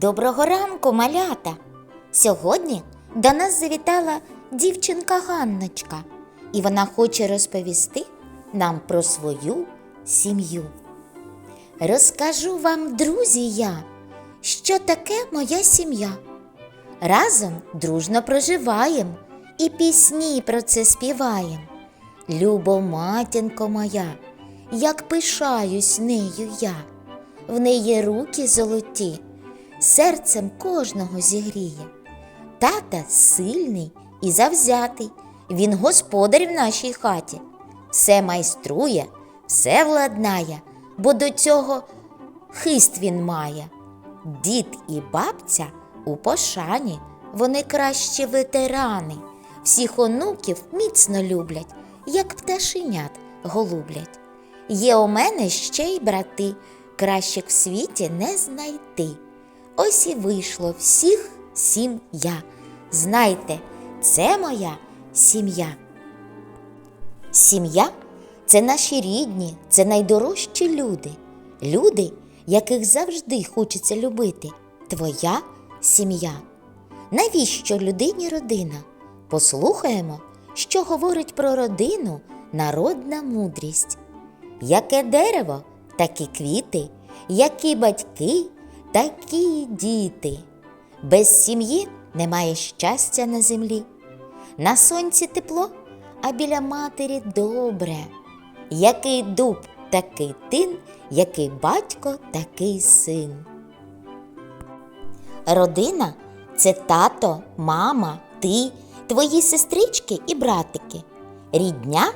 Доброго ранку, малята! Сьогодні до нас завітала дівчинка Ганночка, і вона хоче розповісти нам про свою сім'ю. Розкажу вам, друзі, я, що таке моя сім'я. Разом дружно проживаєм і пісні про це співаєм. Любо матінко моя, як пишаюсь нею я, в неї руки золоті, серцем кожного зігріє. Тата сильний і завзятий, він господар в нашій хаті, все майструє, все владнає, бо до цього хист він має. Дід і бабця у пошані, вони кращі ветерани, всіх онуків міцно люблять, як пташенят голублять. Є у мене ще й брати, кращих в світі не знайти. Ось і вийшло всіх сім я. Знайте, це моя сім'я. Сім'я це наші рідні, це найдорожчі люди. Люди, яких завжди хочеться любити. Твоя сім'я. Навіщо людині родина? Послухаємо, що говорить про родину народна мудрість. Яке дерево, такі квіти, які батьки, такі діти. Без сім'ї немає щастя на землі. На сонці тепло, а біля матері добре. Який дуб, такий тин, який батько, такий син. Родина це тато, мама, ти, твої сестрички і братики. Рідня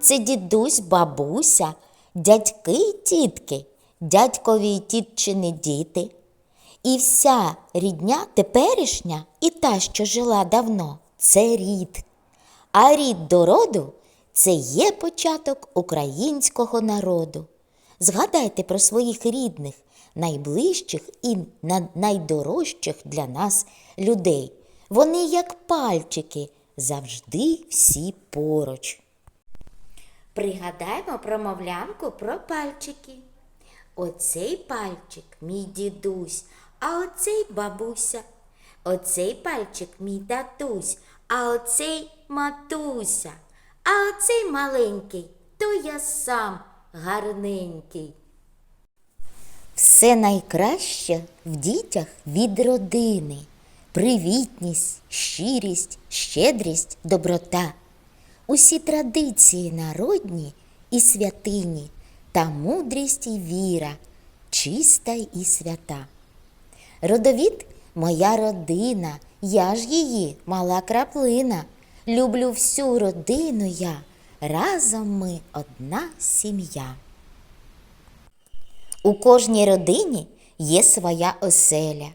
це дідусь, бабуся, дядьки й тітки, дядькові й тітчини діти. І вся рідня теперішня і та, що жила давно, це рід. А рід до роду це є початок українського народу. Згадайте про своїх рідних, найближчих і найдорожчих для нас людей. Вони, як пальчики, завжди всі поруч. Пригадаймо про мовлянку про пальчики. Оцей пальчик мій дідусь, а оцей бабуся. Оцей пальчик мій татусь, а оцей матуся. А оцей маленький, то я сам гарненький. Все найкраще в дітях від родини. Привітність, щирість, щедрість, доброта. Усі традиції народні і святині, та мудрість і віра, чиста і свята. Родовід моя родина, я ж її мала краплина. Люблю всю родину я, разом ми одна сім'я. У кожній родині є своя оселя.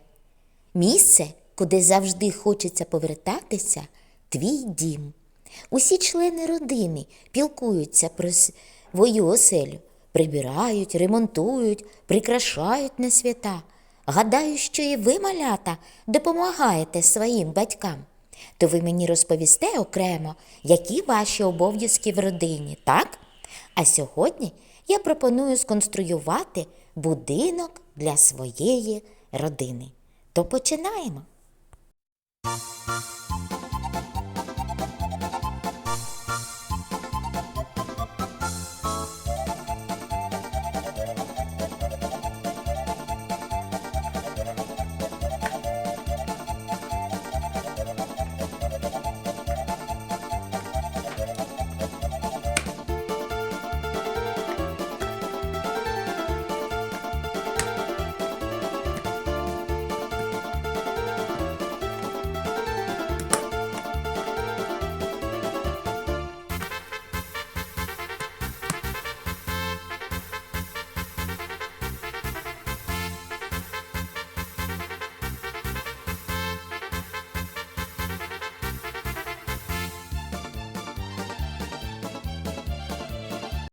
Місце, куди завжди хочеться повертатися, твій дім. Усі члени родини пілкуються про свою оселю, прибирають, ремонтують, прикрашають на свята. Гадаю, що і ви, малята, допомагаєте своїм батькам. То ви мені розповісте окремо, які ваші обов'язки в родині, так? А сьогодні я пропоную сконструювати будинок для своєї родини. То починаємо.